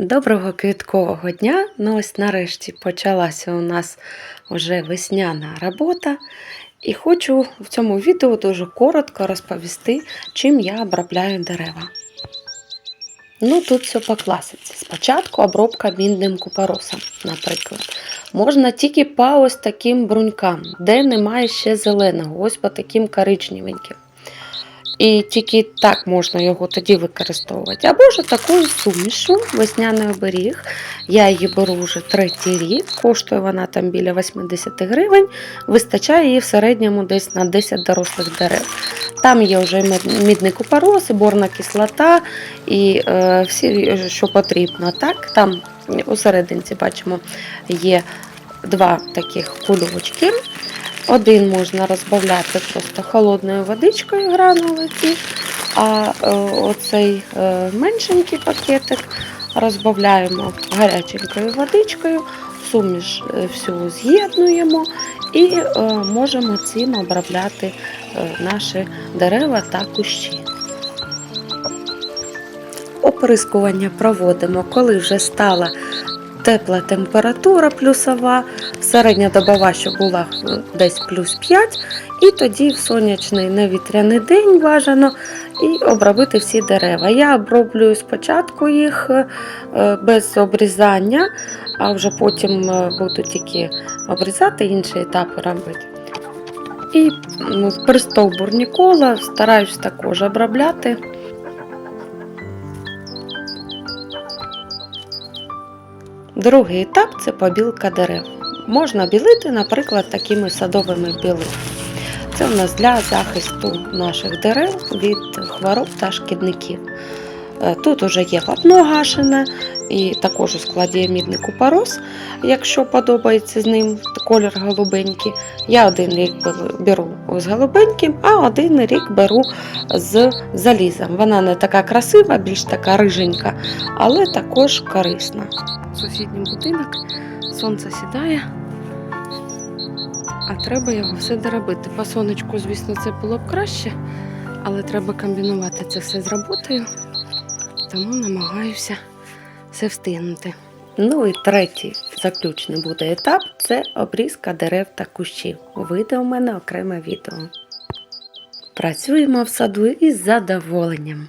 Доброго квіткового дня. Ну ось нарешті почалася у нас вже весняна робота. І хочу в цьому відео дуже коротко розповісти, чим я обробляю дерева. Ну, тут все по класиці. Спочатку обробка мідним купоросом, наприклад. Можна тільки по ось таким брунькам, де немає ще зеленого, ось по таким коричневеньким. І тільки так можна його тоді використовувати. Або ж такою сумішу, весняний оберіг. Я її беру вже третій рік, коштує вона там біля 80 гривень, вистачає її в середньому десь на 10 дорослих дерев. Там є вже мідний купорос, борна кислота і е, всі, що потрібно. Так, там у серединці бачимо є два таких кульочки. Один можна розбавляти просто холодною водичкою гранули ті, а е, оцей е, меншенький пакетик розбавляємо гаряченькою водичкою, суміш е, всю з'єднуємо і можемо цим обробляти наші дерева та кущі. Оприскування проводимо, коли вже стала тепла температура плюсова, середня добова, що була десь плюс 5, і тоді в сонячний невітряний день бажано і обробити всі дерева. Я оброблюю спочатку їх е, без обрізання, а вже потім е, буду тільки обрізати інші етапи робити. І м, при стовбурні кола стараюсь також обробляти. Другий етап це побілка дерев. Можна білити, наприклад, такими садовими білими. Це у нас для захисту наших дерев від хвороб та шкідників. Е, Тут уже є вапно гашене і також у складі є мідний купорос, якщо подобається з ним колір голубенький. Я один рік беру з голубеньким, а один рік беру з залізом. Вона не така красива, більш така риженька, але також корисна. Сусідній будинок, сонце сідає, а треба його все доробити. По сонечку, звісно, це було б краще, але треба комбінувати це все з роботою, тому намагаюся все встигнути. Ну і третій заключний буде етап це обрізка дерев та кущів. Вийде у мене окреме відео. Працюємо в саду із задоволенням.